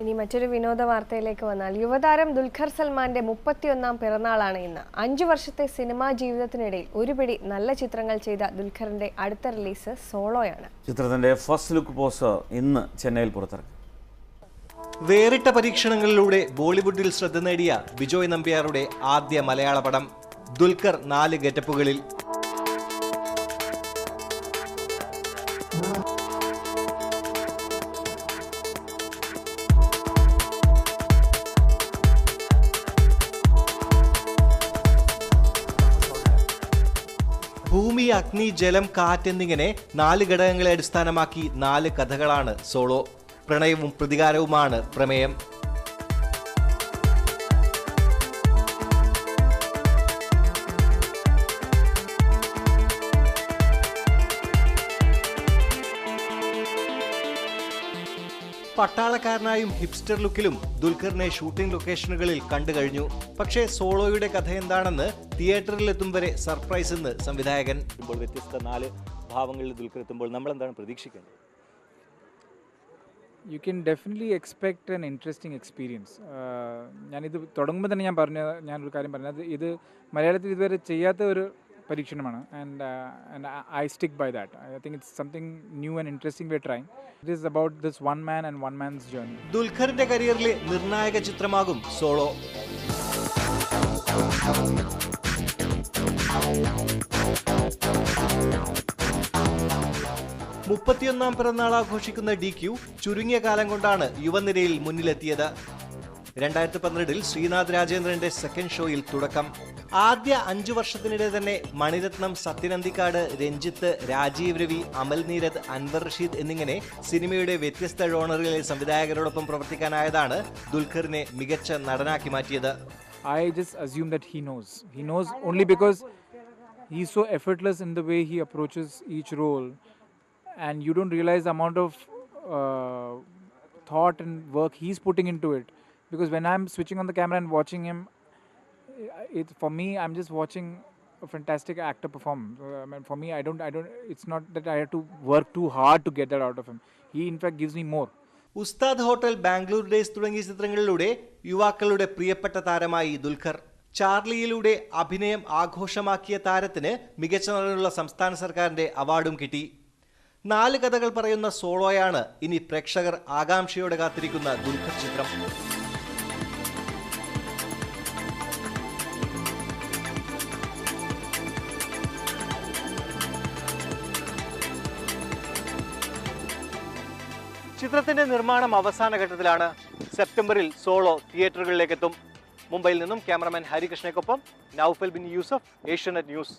ഇനി മറ്റൊരു വിനോദ വാർത്തയിലേക്ക് വന്നാൽ യുവതാരം ദുൽഖർ സൽമാന്റെ മുപ്പത്തിയൊന്നാം പിറന്നാളാണ് ഇന്ന്. അഞ്ചു വർഷത്തെ സിനിമാ ജീവിതത്തിനിടയിൽ ഒരുപിടി നല്ല ചിത്രങ്ങൾ ചെയ്ത ദുൽഖറിന്റെ അടുത്ത റിലീസ് സോളോയാണ്. ചിത്രത്തിന്റെ ഫസ്റ്റ് ലുക്ക് പോസ്റ്റർ ഇന്ന് ചെന്നൈയിൽ പുറത്തിറക്കി. വേറിട്ട പരീക്ഷണങ്ങളിലൂടെ ബോളിവുഡിൽ ശ്രദ്ധ നേടിയ ബിജോയ് നമ്പ്യാരുടെ ആദ്യ മലയാള പടം ദുൽഖർ നാല് ഗെറ്റപ്പുകളിൽ ഭൂമി അഗ്നി ജലം കാറ്റ് എന്നിങ്ങനെ നാല് ഘടകങ്ങളെ അടിസ്ഥാനമാക്കി നാല് കഥകളാണ് സോളോ. പ്രണയവും പ്രതികാരവുമാണ് പ്രമേയം. പട്ടാളക്കാരനായും ഹിപ്സ്റ്റർ ലുക്കിലും ദുൽഖറിനെ ഷൂട്ടിംഗ് ലൊക്കേഷനുകളിൽ കണ്ടു കഴിഞ്ഞു. പക്ഷേ സോളോയുടെ കഥ എന്താണെന്ന് തിയേറ്ററിലെത്തും വരെ സർപ്രൈസ് എന്ന് സംവിധായകൻ ഇപ്പോൾ വ്യത്യസ്ത നാല് ഭാവങ്ങളിൽ ദുൽഖർ എത്തുമ്പോൾ നമ്മൾ എന്താണ് പ്രതീക്ഷിക്കേണ്ടത് you can definitely expect an interesting experience ഞാനിത് തുടങ്ങുമ്പോൾ തന്നെ ഞാൻ പറഞ്ഞ ഞാനൊരു കാര്യം പറഞ്ഞത് ഇത് മലയാളത്തിൽ ഇതുവരെ ചെയ്യാത്ത ഒരു പരീക്ഷണമാണ്. And and I stick by that I think it's something new and interesting way trying it is about this one man and one man's journey ദുൽഖറിന്റെ കരിയറിലെ നിർണായക ചിത്രമാകും സോളോ. മുപ്പത്തിയൊന്നാം പിറന്നാൾ ആഘോഷിക്കുന്ന ഡി ക്യു ചുരുങ്ങിയ കാലം കൊണ്ടാണ് യുവനിരയിൽ മുന്നിലെത്തിയത്. രണ്ടായിരത്തി പന്ത്രണ്ടിൽ ശ്രീനാഥ് രാജേന്ദ്രന്റെ സെക്കൻഡ് ഷോയിൽ തുടക്കം. ആദ്യ അഞ്ചു വർഷത്തിനിടെ തന്നെ മണിരത്നം സത്യനന്ദിക്കാട് രഞ്ജിത്ത് രാജീവ് രവി അമൽ നീരദ് അൻവർ റഷീദ് എന്നിങ്ങനെ സിനിമയുടെ വ്യത്യസ്ത ജോണറുകളിലെ സംവിധായകരോടൊപ്പം പ്രവർത്തിക്കാനായതാണ് ദുൽഖറിനെ മികച്ച നടനാക്കി മാറ്റിയത്. I just assume that he knows He knows only because he's so effortless in the way he approaches each role and you don't realise amount of thought and work he's putting into it. Because when I'm switching on the camera and watching him, it for me, I'm just watching a fantastic actor perform. Uh, I mean, for me, I don't, I don't. It's not that I have to work too hard to get that out of him. He, in fact, gives me more. Ustad hotel Bangalore days തുടങ്ങിയ ചിത്രങ്ങളിലൂടെ യുവാക്കളുടെ പ്രിയപ്പെട്ട താരമായി ദുൽഖർ ചാർലിയിലൂടെ അഭിനയം ആഘോഷമാക്കിയ താരത്തിന് മികച്ച നടനുള്ള സംസ്ഥാന സർക്കാരിന്റെ അവാർഡും കിട്ടി നാല് കഥകൾ പറയുന്ന സോളോയാണ് ഇനി പ്രേക്ഷകർ ആകാംക്ഷയോടെ കാത്തിരിക്കുന്ന ദുൽഖർ ചിത്രം ചിത്രത്തിന്റെ നിർമ്മാണം അവസാന ഘട്ടത്തിലാണ്. സെപ്റ്റംബറിൽ സോളോ തിയേറ്ററുകളിലേക്ക് എത്തും മുംബൈയിൽ നിന്നും ക്യാമറമാൻ ഹരികൃഷ്ണയ്ക്കൊപ്പം നൌഫൽ ബിൻ യൂസഫ് ഏഷ്യനെറ്റ് ന്യൂസ്.